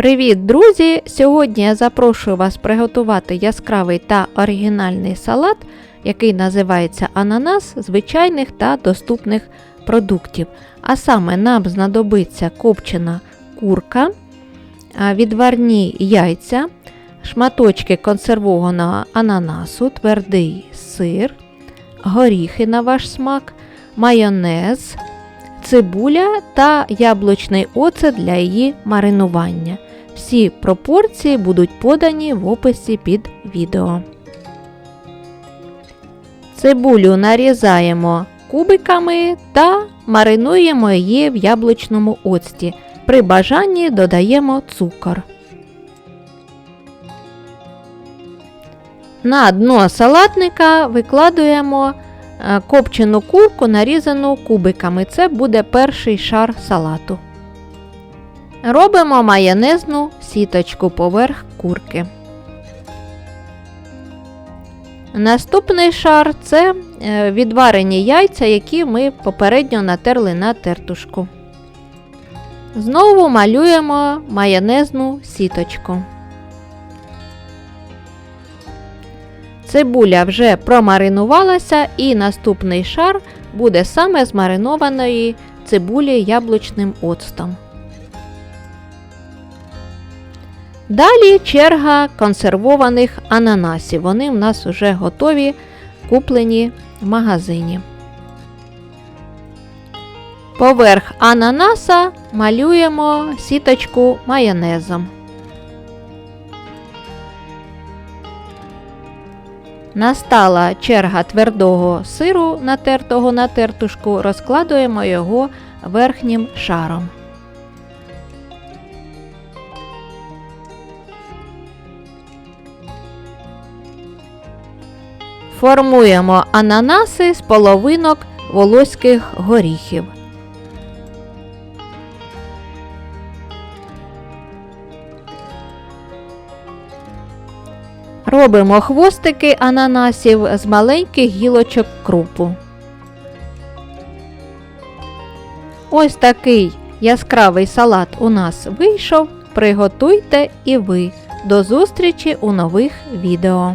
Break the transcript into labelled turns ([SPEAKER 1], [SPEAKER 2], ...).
[SPEAKER 1] Привіт, друзі! Сьогодні я запрошую вас приготувати яскравий та оригінальний салат, який називається ананас звичайних та доступних продуктів. А саме нам знадобиться копчена курка, відварні яйця, шматочки консервованого ананасу, твердий сир, горіхи на ваш смак, майонез, цибуля та яблучний оцет для її маринування. Всі пропорції будуть подані в описі під відео. Цибулю нарізаємо кубиками та маринуємо її в яблучному оцті. При бажанні додаємо цукор. На дно салатника викладуємо копчену курку, нарізану кубиками. Це буде перший шар салату. Робимо майонезну сіточку поверх курки. Наступний шар це е, відварені яйця, які ми попередньо натерли на тертушку. Знову малюємо майонезну сіточку. Цибуля вже промаринувалася, і наступний шар буде саме з маринованої цибулі яблучним оцтом. Далі черга консервованих ананасів. Вони в нас вже готові, куплені в магазині. Поверх ананаса малюємо сіточку майонезом. Настала черга твердого сиру, натертого на тертушку, розкладуємо його верхнім шаром. Формуємо ананаси з половинок волоських горіхів. Робимо хвостики ананасів з маленьких гілочок крупу. Ось такий яскравий салат у нас вийшов. Приготуйте і ви. До зустрічі у нових відео.